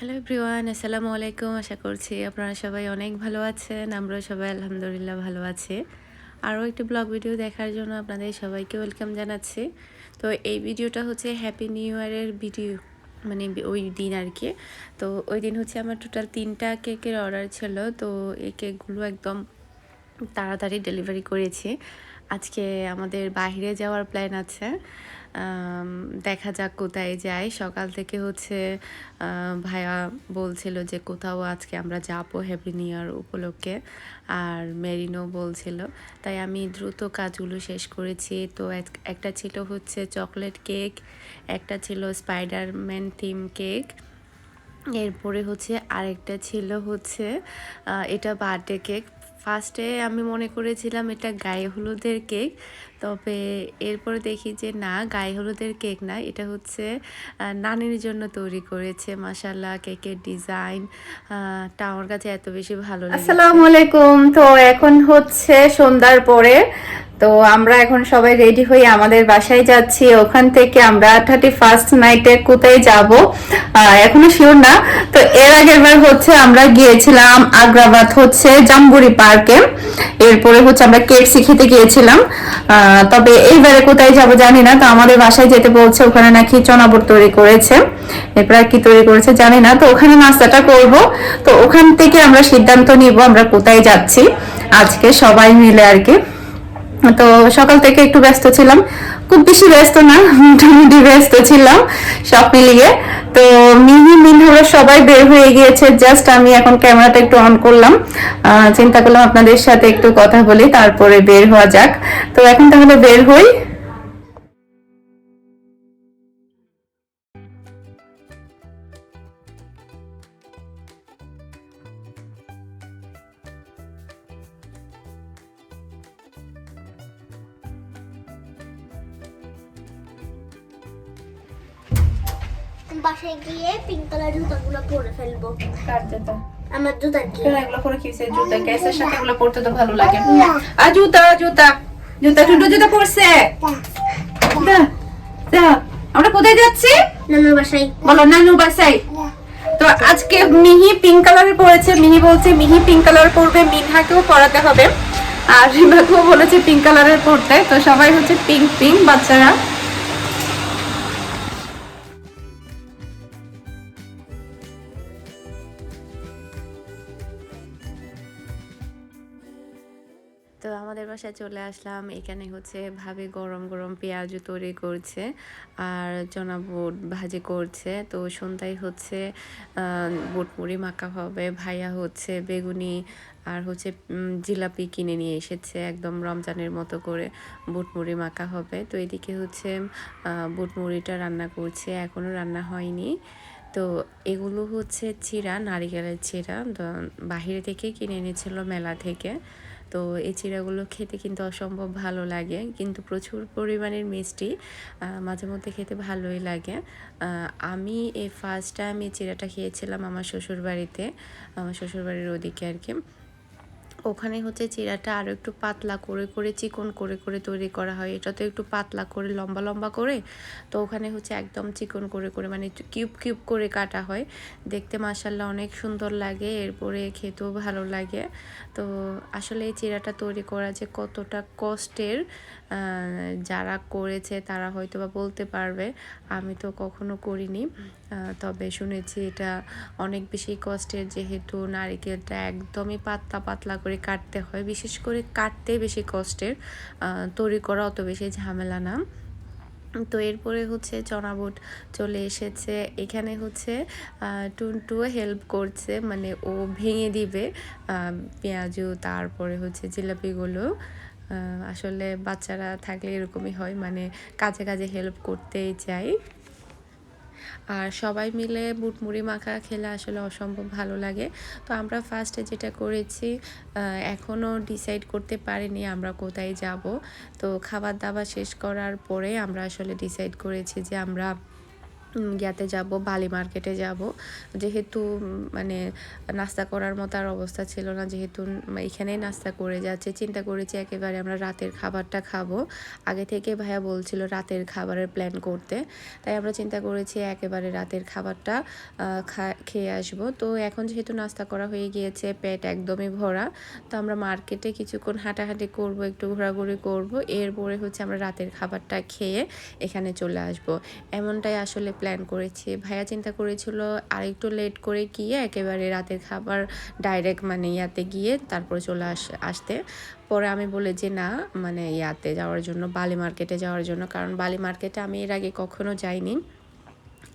Hello everyone আসসালামু আলাইকুম আশা করছি আপনারা সবাই অনেক ভালো আছেন। আমরা সবাই আলহামদুলিল্লাহ ভালো আছি। আরও একটি ব্লগ ভিডিও দেখার জন্য আপনাদের সবাইকে ওয়েলকাম জানাচ্ছি। তো এই ভিডিওটা হচ্ছে হ্যাপি নিউ ইয়ারের ভিডিও মানে ওই দিন আর কি। তো ওই দিন হচ্ছে আমার টোটাল তিনটা কেকের অর্ডার ছিল। তো এই কেকগুলো একদম তাড়াতাড়ি ডেলিভারি করেছি। আজকে আমাদের বাইরে যাওয়ার প্ল্যান আছে। দেখা যাক কোথায় যাই। সকাল থেকে হচ্ছে ভাইয়া বলছিল যে কোথাও আজকে আমরা যাব হ্যাপি নিউ ইয়ার উপলক্ষে। আর মেরিনো বলছিল। তাই আমি দ্রুত কাজগুলো শেষ করেছি। তো একটা ছিল হচ্ছে চকলেট কেক, একটা ছিল স্পাইডারম্যান থিম কেক এরপরে হচ্ছে আরেকটা ছিল হচ্ছে এটা বার্থডে কেক ফার্স্টে আমি মনে করেছিলাম এটা গায়ে হলুদের কেক তবে এরপরে দেখি যে না, গায়ে হলুদের কেক না, এটা হচ্ছে নানির জন্য তৈরি করেছে। মাসাল্লাহ কেকের ডিজাইন টা আমার কাছে এত বেশি ভালো আসসালামু আলাইকুম। তো এখন হচ্ছে সন্ধ্যার পরে, তো আমরা এখন সবাই রেডি হয়ে আমাদের বাসায় যাচ্ছি। ওখান থেকে আমরা থার্টি ফার্স্ট নাইটে কোথায় যাব? এখনও শিওর না। তো এর আগের বার হচ্ছে আমরা গিয়েছিলাম আগ্রাবাদ হচ্ছে জাম্বুরি পার্কে। এরপরে হচ্ছে আমরা কেএফসি খেতে গিয়েছিলাম। তবে এইবারে কোথায় যাব জানি না, তো আমাদের বাসায় যেতে বলছে, ওখানে নাকি চনাবর তৈরি করেছে এরপর কি তৈরি করেছে জানি না, তো ওখানে নাস্তাটা করব। তো ওখান থেকে আমরা সিদ্ধান্ত নিব আমরা কোথায় যাচ্ছি। আজকে সবাই মিলে আর কি। তো সকাল থেকে একটু ব্যস্ত ছিলাম। খুব বেশি ব্যস্ত না, মোটামুটি ব্যস্ত ছিলাম সব মিলিয়ে। তো মিহি হলো সবাই বের হয়ে গিয়েছে জাস্ট আমি এখন ক্যামেরাটা একটু অন করলাম। চিন্তা করলাম আপনাদের সাথে একটু কথা বলি, তারপরে বের হওয়া যাক। তো এখন তাহলে বের হই। বাসায় গিয়ে পিঙ্ক কালার জুতাগুলো পরে ফেলব। কার জুতা? আমার জুতা কি এগুলো পরে কিসে জুতা। গ্যাসের সাথে এগুলো পরতে তো ভালো লাগে। আর জুতা জুতা। জুতা ছোট জুতা পরছে? আমরা কোথায় যাচ্ছি? নানুর বাসায়। বলো নানু বাসাই তো আজকে মিহি পিঙ্ক কালারের পরেছে। মিহি বলছে মিহি পিঙ্ক কালার পরবে মিনহাকেও পরাতে হবে। আর রিমাকেও বলেছে পিঙ্ক কালারের পরতে। তো সবাই হচ্ছে পিঙ্ক পিঙ্ক বাচ্চারা। বাসায় চলে আসলাম। এখানে হচ্ছে ভাবে গরম গরম পেঁয়াজও তৈরি করছে আর চনা বুট ভাজি করছে। তো সন্ধ্যায় হচ্ছে বুট মুড়ি মাখা হবে। ভাইয়া হচ্ছে বেগুনি আর হচ্ছে জিলাপি কিনে নিয়ে এসেছে। একদম রমজানের মতো করে বুট মুড়ি মাখা হবে। তো এদিকে হচ্ছে বুট মুড়িটা রান্না করছে। এখনও রান্না হয়নি। তো এগুলো হচ্ছে চিরা, নারিকেলের চিরা। বাহিরে থেকে কিনে এনেছিল মেলা থেকে। তো এই চিড়াগুলো খেতে কিন্তু অসম্ভব ভালো লাগে। কিন্তু প্রচুর পরিমাণের মিষ্টি মাঝে মধ্যে খেতে ভালোই লাগে। আমি এই ফার্স্ট টাইম এই চিড়াটা খেয়েছিলাম আমার শ্বশুরবাড়িতে, আমার শ্বশুরবাড়ির ওদিকে আর কি। ওখানে হচ্ছে চিরাটা আরও একটু পাতলা করে করে চিকন করে করে তৈরি করা হয়। এটা তো একটু পাতলা করে, লম্বা লম্বা করে। তো ওখানে হচ্ছে একদম চিকন করে করে মানে কিউব কিউব করে কাটা হয়। দেখতে মাসাল্লাহ অনেক সুন্দর লাগে, এরপরে খেতেও ভালো লাগে। তো আসলে এই চিরাটা তৈরি করা যে কতটা কষ্টের যারা করেছে তারা হয়তো বা বলতে পারবে। আমি তো কখনো করিনি। তবে শুনেছি এটা অনেক বেশি কষ্টের, যেহেতু নারিকেলটা একদমই পাতলা পাতলা করে কাটতে হয়। বিশেষ করে কাটতে বেশি কষ্টের তৈরি করা অত বেশি ঝামেলা না। তো এরপরে হচ্ছে চনাবুট চলে এসেছে। এখানে হচ্ছে টুনটু হেল্প করছে মানে ও ভেঙে দিবে পেঁয়াজু, তারপরে হচ্ছে জিলাপিগুলো। আসলে বাচ্চারা থাকলে এরকমই হয় মানে কাজে কাজে হেল্প করতেই চাই আর সবাই মিলে বুটমুড়ি মাখা খেলে আসলে অসম্ভব ভালো লাগে। তো আমরা ফার্স্টে যেটা করেছি এখনও ডিসাইড করতে পারিনি আমরা কোথায় যাব। তো খাবার দাবার শেষ করার পরে আমরা আসলে ডিসাইড করেছি যে আমরা ইয়াতে যাব, বালি মার্কেটে যাব। যেহেতু মানে নাস্তা করার মতো আর অবস্থা ছিল না, যেহেতু এখানেই নাস্তা করে যাচ্ছে। চিন্তা করেছি একেবারে আমরা রাতের খাবারটা খাব। আগে থেকে ভাইয়া বলছিল রাতের খাবারের প্ল্যান করতে। তাই আমরা চিন্তা করেছি একেবারে রাতের খাবারটা খেয়ে আসব। তো এখন যেহেতু নাস্তা করা হয়ে গিয়েছে, পেট একদমই ভরা, তো আমরা মার্কেটে কিছুক্ষণ হাঁটাহাঁটি করব, একটু ঘোরাঘুরি করব। এরপরে হচ্ছে আমরা রাতের খাবারটা খেয়ে এখানে চলে আসব। এমনটাই আসলে প্ল্যান করেছি। ভাইয়া চিন্তা করেছিল আর একটু লেট করে গিয়ে একেবারে রাতের খাবার ডাইরেক্ট মানে ইয়াতে গিয়ে তারপরে চলে আস, আসতে। পরে আমি বলে যে, না মানে ইয়াতে যাওয়ার জন্য, বালি মার্কেটে যাওয়ার জন্য। কারণ বালি মার্কেটে আমি এর আগে কখনো যাইনি।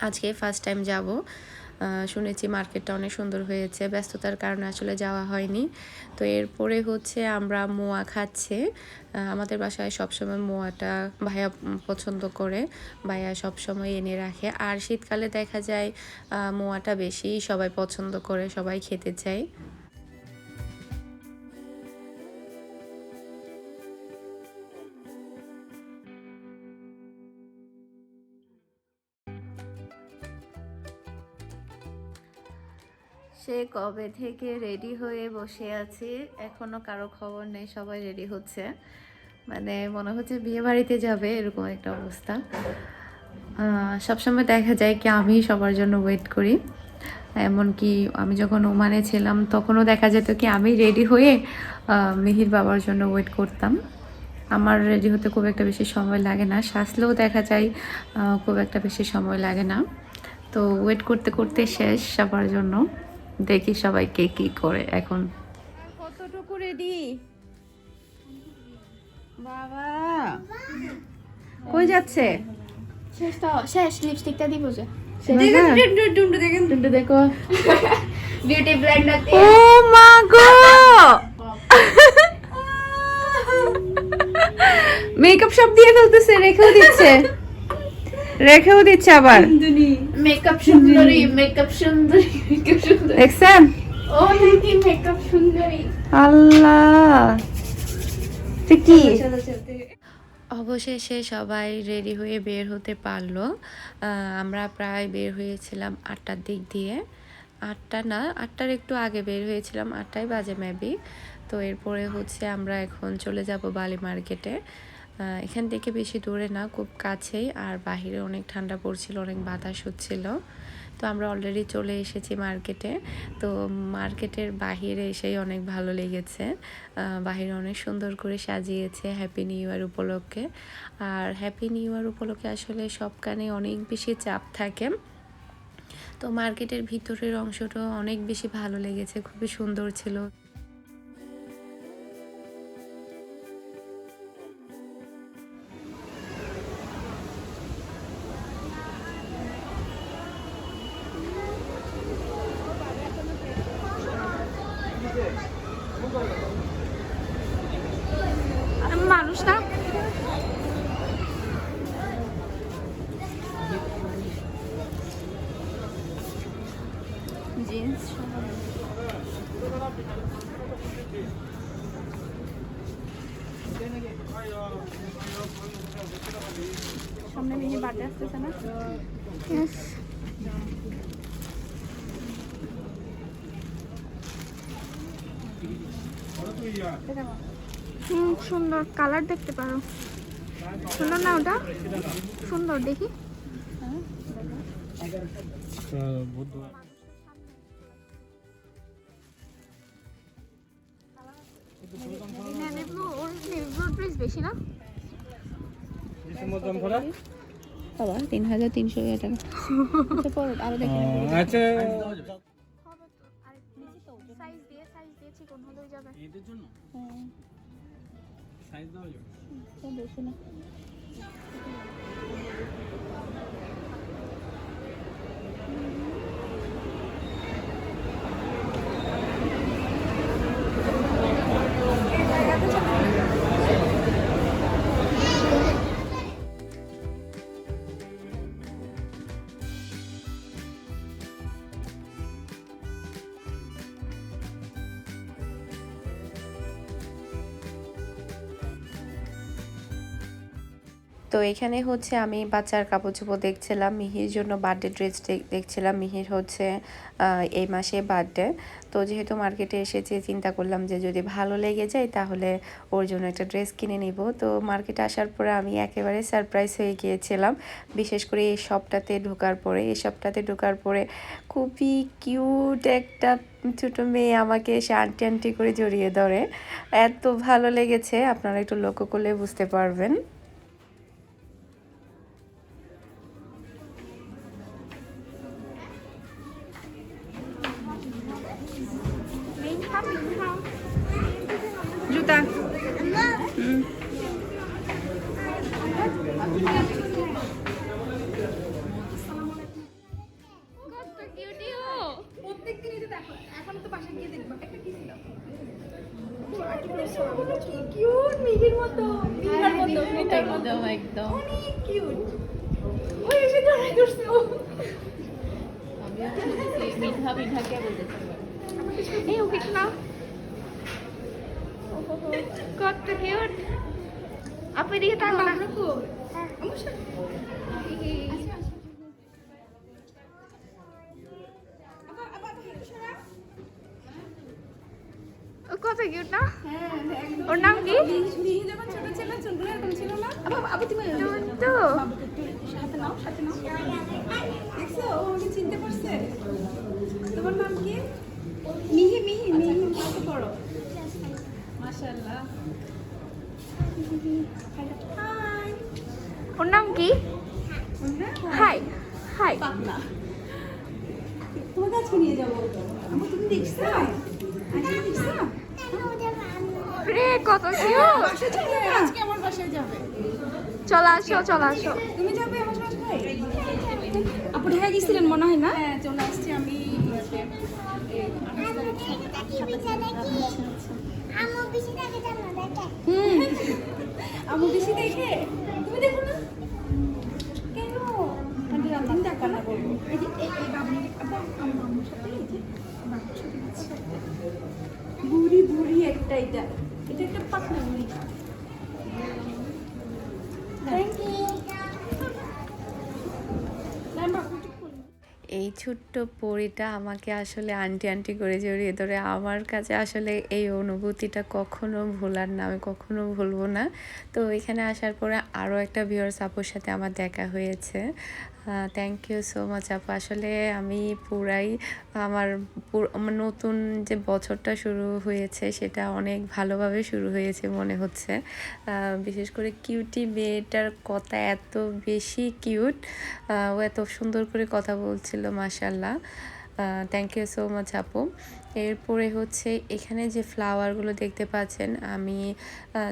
আজকে ফার্স্ট টাইম যাব। শুনেছি মার্কেটটা অনেক সুন্দর হয়েছে, ব্যস্ততার কারণে আসলে যাওয়া হয়নি। তো এরপরে হচ্ছে আমরা মোয়া খাচ্ছে। আমাদের বাসায় সবসময় মোয়াটা ভাইয়া পছন্দ করে, ভাইয়া সবসময় এনে রাখে। আর শীতকালে দেখা যায় মোয়াটা বেশি সবাই পছন্দ করে, সবাই খেতে চায়। কবে থেকে রেডি হয়ে বসে আছি? এখনও কারও খবর নেই, সবাই রেডি হচ্ছে। মানে মনে হচ্ছে বিয়ে বাড়িতে যাবে, এরকম একটা অবস্থা। সবসময় দেখা যায় কি আমি সবার জন্য ওয়েট করি। এমনকি আমি যখন ওমানে ছিলাম, তখনও দেখা যেত কি আমি রেডি হয়ে মিহির বাবার জন্য ওয়েট করতাম। আমার রেডি হতে খুব একটা বেশি সময় লাগে না। সাজলেও দেখা যায় খুব একটা বেশি সময় লাগে না। তো ওয়েট করতে করতে শেষ সবার জন্য। দেখি সবাই কে কি করে এখন। কতটুকু রেডি বাবা। কই যাচ্ছে? শেষ তো শেষ লিপস্টিকটা দিব যে। দেখো বিউটি ব্লেন্ডার ও মা গো! মেকআপ সব দিয়ে ফেলতেছে রেখেও দিচ্ছে। রেখেও দিচ্ছে আবার। মেকআপ সুন্দরী মেকআপ সুন্দরী মেকআপ সুন্দরী। দেখছেন ও নাকি মেকআপ সুন্দরী। আল্লাহ। কি? অবশেষে সবাই রেডি হয়ে বের হতে পারল। আমরা প্রায় বের হয়েছিলাম আটটার দিক দিয়ে। আটটা না আটটার একটু আগে বের হয়েছিলাম আটটায় বাজে ম্যাবি তো এরপরে হচ্ছে আমরা এখন চলে যাব বালি মার্কেটে। এখান থেকে বেশি দূরে না, খুব কাছেই। আর বাহিরে অনেক ঠান্ডা পড়ছিল, অনেক বাতাস হচ্ছিল। তো আমরা অলরেডি চলে এসেছি মার্কেটে তো মার্কেটের বাহিরে এসেই অনেক ভালো লেগেছে। বাহিরে অনেক সুন্দর করে সাজিয়েছে হ্যাপি নিউ ইয়ার উপলক্ষে। আর হ্যাপি নিউ ইয়ার উপলক্ষে আসলে সব সবখানে অনেক বেশি চাপ থাকে। তো মার্কেটের ভিতরের অংশটা অনেক বেশি ভালো লেগেছে, খুবই সুন্দর ছিল। সামনে মিনি বার্থডে আসতেছে না? হুম সুন্দর কালার দেখতে পারো। সুন্দর না ওটা? সুন্দর দেখি। নেভি ব্লু ওর নেভি ব্লু ড্রেস বেশি না? বাবা তিন হাজার তিনশো টাকা। আরও দেখি আচ্ছা। তো সাইজ দিয়ে সাইজ তো এখানে হচ্ছে আমি বাচ্চার কাপড় চোপড় দেখছিলাম, মিহির জন্য বার্থডে ড্রেস দেখছিলাম, মিহির হচ্ছে এই মাসে বার্থডে তো যেহেতু মার্কেটে এসেছি, চিন্তা করলাম যে যদি ভালো লেগে যায় তাহলে ওর জন্য একটা ড্রেস কিনে নিব। তো মার্কেটে আসার পরে আমি একেবারে সারপ্রাইজ হয়ে গিয়েছিলাম। বিশেষ করে এই শপটাতে ঢোকার পরে, এই শপটাতে ঢোকার পরে খুবই কিউট একটা ছোটো মেয়ে আমাকে এসে আন্টি আন্টি করে জড়িয়ে ধরে। এত ভালো লেগেছে, আপনারা একটু লক্ষ্য করলে বুঝতে পারবেন। এখন তো বাসায় গিয়ে দেখব। একটা কি ছিল? কিউট মিহির মতো মিহির মতো মতো একদম। অনেক কিউট ওই এসে জড়াই করছে ও মিঠা মিঠাকে বলতে এই ওকে না কত কিউট আপনি দিকে তাকাও না আমার সাথে ও কত কিউট না ওর নাম কি? মিহি যখন ছোট ছিল চুলগুলো এরকম ছিল না। আবার তুমি তো? সাথে নাও সাথে নাও। দেখছ ও চিনতে পারছে। তোমার নাম কি? মিহি মিহি মিহি। কত বড় মাশাআল্লাহ। হাই ওর নাম কি? হাই হাই তোমার কাছে নিয়ে যাব। আমার তুমি দেখছ? দেখছ? রে কত যাবে আজকে আমার বাসায় যাবে। চলে আসো চলে আসো। তুমি যাবে আমার বাসায়? আপু ঢাকা গেছিলেন মনে হয় না? হ্যাঁ চলে আসছি আমি। ইয়েতে, এই, হুম। আমু বেশি দেখে? তুমি দেখো না? কেন? আমি দেখ রান্না এই যে এই এই বাবু আমার সাথে এই যে বাবুর সাথে। একটা এটা। এটা একটা পাতলা এই ছোট্ট পরিটা আমাকে আসলে আন্টি আন্টি করে জড়িয়ে ধরে। আমার কাছে আসলে এই অনুভূতিটা কখনো ভোলার না, আমি কখনো ভুলবো না। তো এখানে আসার পরে আরও একটা ভিওর্স আপুর সাথে আমার দেখা হয়েছে। থ্যাংক ইউ সো মাচ আপু। আসলে আমি পুরাই আমার আমার নতুন যে বছরটা শুরু হয়েছে সেটা অনেক ভালোভাবে শুরু হয়েছে মনে হচ্ছে। বিশেষ করে কিউটি মেয়েটার কথা এত বেশি কিউট ও এত সুন্দর করে কথা বলছিল মাসাল্লাহ থ্যাংক ইউ সো মাচ আপু। এরপরে হচ্ছে এখানে যে ফ্লাওয়ারগুলো দেখতে পাচ্ছেন, আমি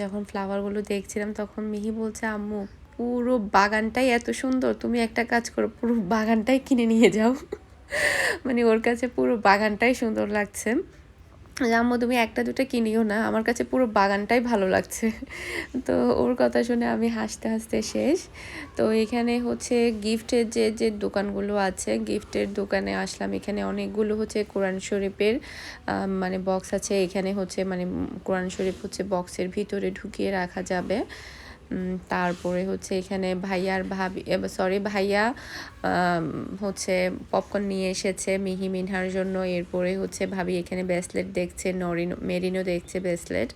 যখন ফ্লাওয়ারগুলো দেখছিলাম তখন মিহি বলছে, আম্মু পুরো বাগানটাই এত সুন্দর। তুমি একটা কাজ করো, পুরো বাগানটাই কিনে নিয়ে যাও। মানে ওর কাছে পুরো বাগানটাই সুন্দর লাগছে। আম্মু, তুমি একটা দুটো কিনিও না, আমার কাছে পুরো বাগানটাই ভালো লাগছে। তো ওর কথা শুনে আমি হাসতে হাসতে শেষ। তো এখানে হচ্ছে গিফটের যে যে দোকানগুলো আছে, গিফটের দোকানে আসলাম। এখানে অনেকগুলো হচ্ছে কোরআন শরীফের মানে বক্স আছে। এখানে হচ্ছে মানে কোরআন শরীফ হচ্ছে বক্সের ভিতরে ঢুকিয়ে রাখা যাবে। তারপরে হচ্ছে এখানে ভাইয়ার ভাবি সরি ভাইয়া হচ্ছে পপকর্ন নিয়ে এসেছে মিহি মিনহার জন্য। এরপরে হচ্ছে ভাবি এখানে ব্রেসলেট দেখছে, নরিনো মেরিনো দেখছে ব্রেসলেট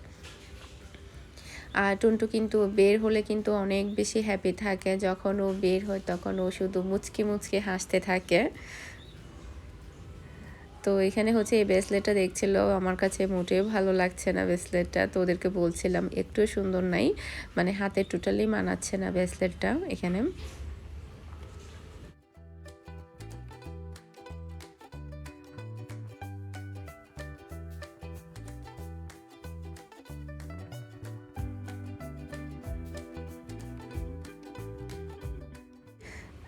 আর টুনটু কিন্তু বের হলে কিন্তু অনেক বেশি হ্যাপি থাকে। যখন ও বের হয় তখন ও শুধু মুচকি মুচকি হাসতে থাকে। তো এখানে হচ্ছে এই ব্রেসলেটটা দেখছিল, আমার কাছে মোটেও ভালো লাগছে না ব্রেসলেটটা তো ওদেরকে বলছিলাম একটু সুন্দর নাই। মানে হাতে টোটালি মানাচ্ছে না ব্রেসলেটটা এখানে।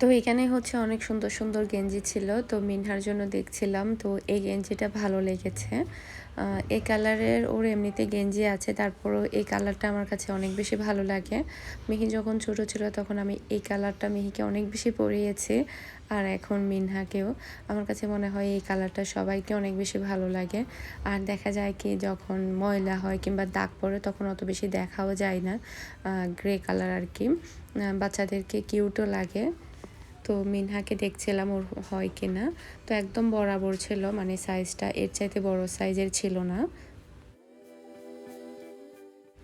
তো এখানে হচ্ছে অনেক সুন্দর সুন্দর গেঞ্জি ছিল। তো মিনহার জন্য দেখছিলাম। তো এই গেঞ্জিটা ভালো লেগেছে। এই কালারের ওর এমনিতে গেঞ্জি আছে, তারপরও এই কালারটা আমার কাছে অনেক বেশি ভালো লাগে। মিহি যখন ছোট ছিল তখন আমি এই কালারটা মিহিকে অনেক বেশি পরিয়েছি, আর এখন মিনহাকেও। আমার কাছে মনে হয় এই কালারটা সবাইকে অনেক বেশি ভালো লাগে। আর দেখা যায় কি, যখন ময়লা হয় কিংবা দাগ পড়ে তখন অত বেশি দেখাও যায় না গ্রে কালার আর কি। বাচ্চাদেরকে কিউটও লাগে। তো মিনহাকে দেখছিলাম ওর হয় কিনা। তো একদম বরাবর ছিল মানে সাইজটা এর চাইতে বড় সাইজের ছিল না।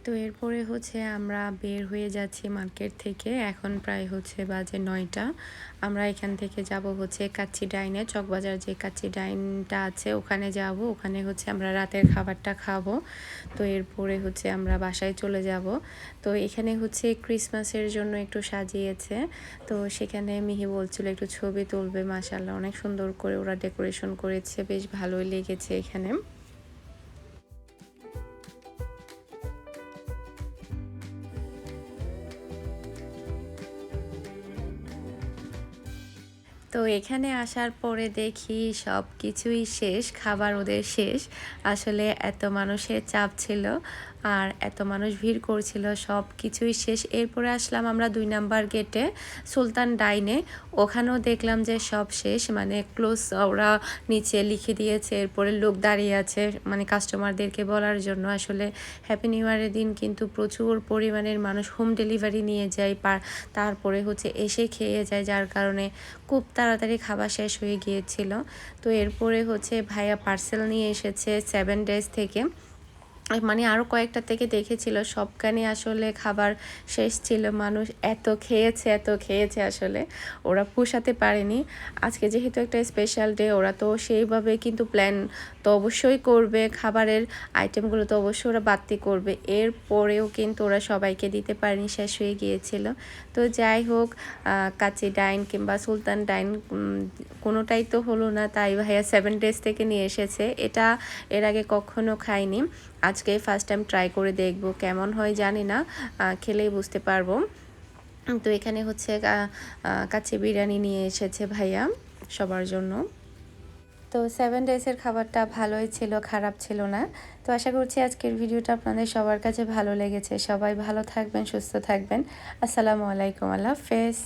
তো এরপরে হচ্ছে আমরা বের হয়ে যাচ্ছি মার্কেট থেকে। এখন প্রায় হচ্ছে বাজে নয়টা। আমরা এখান থেকে যাব হচ্ছে কাচ্চি ডাইনে, চকবাজার যে কাচ্চি ডাইনটা আছে ওখানে যাব। ওখানে হচ্ছে আমরা রাতের খাবারটা খাব। তো এরপরে হচ্ছে আমরা বাসায় চলে যাব। তো এখানে হচ্ছে ক্রিসমাসের জন্য একটু সাজিয়েছে। তো সেখানে মিহি বলছিল একটু ছবি তুলবে মাসাল্লাহ অনেক সুন্দর করে ওরা ডেকোরেশন করেছে, বেশ ভালোই লেগেছে এখানে। তো এখানে আসার পরে দেখি সব কিছুই শেষ, খাবার ওদের শেষ। আসলে এত মানুষের চাপ ছিল। আর এত মানুষ ভিড় করছিল, সব কিছুই শেষ। এরপরে আসলাম আমরা দুই নাম্বার গেটে সুলতান ডাইনে। ওখানেও দেখলাম যে সব শেষ মানে ক্লোজ ওরা নিচে লিখে দিয়েছে, এরপরে লোক দাঁড়িয়ে আছে মানে কাস্টমারদেরকে বলার জন্য। আসলে হ্যাপি নিউ ইয়ারের দিন কিন্তু প্রচুর পরিমাণের মানুষ হোম ডেলিভারি নিয়ে যায়, পার তারপরে হচ্ছে এসে খেয়ে যায়, যার কারণে খুব তাড়াতাড়ি খাবার শেষ হয়ে গিয়েছিল। তো এরপরে হচ্ছে ভাইয়া পার্সেল নিয়ে এসেছে সেভেন ডেজ থেকে। মানে আরও কয়েকটা থেকে দেখেছিল, সবখানে আসলে খাবার শেষ ছিল, মানুষ এত খেয়েছে এত খেয়েছে আসলে, ওরা পোষাতে পারেনি। আজকে যেহেতু একটা স্পেশাল ডে ওরা তো সেইভাবে কিন্তু প্ল্যান তো অবশ্যই করবে খাবারের আইটেমগুলো তো অবশ্যই ওরা বাড়তি করবে। এরপরেও কিন্তু ওরা সবাইকে দিতে পারেনি শেষ হয়ে গিয়েছিল। তো যাই হোক কাচি ডাইন কিংবা সুলতান ডাইন কোনোটাই তো হলো না। তাই ভাইয়া সেভেন ডেজ থেকে নিয়ে এসেছে। এটা এর আগে কখনো খাইনি। আজকে ফার্স্ট টাইম ট্রাই করে দেখব কেমন হয় জানি না। খেলেই বুঝতে পারব। তো এখানে হচ্ছে আহ, বিরিয়ানি নিয়ে এসেছে ভাইয়া সবার জন্য। তো সেভেন ডেজের খাবারটা ভালোই ছিল, খারাপ ছিল না। তো আশা করছি আজকের ভিডিওটা আপনাদের সবার কাছে ভালো লেগেছে। সবাই ভালো থাকবেন, সুস্থ থাকবেন। আসসালামু আলাইকুম, আল্লাহ হাফেজ।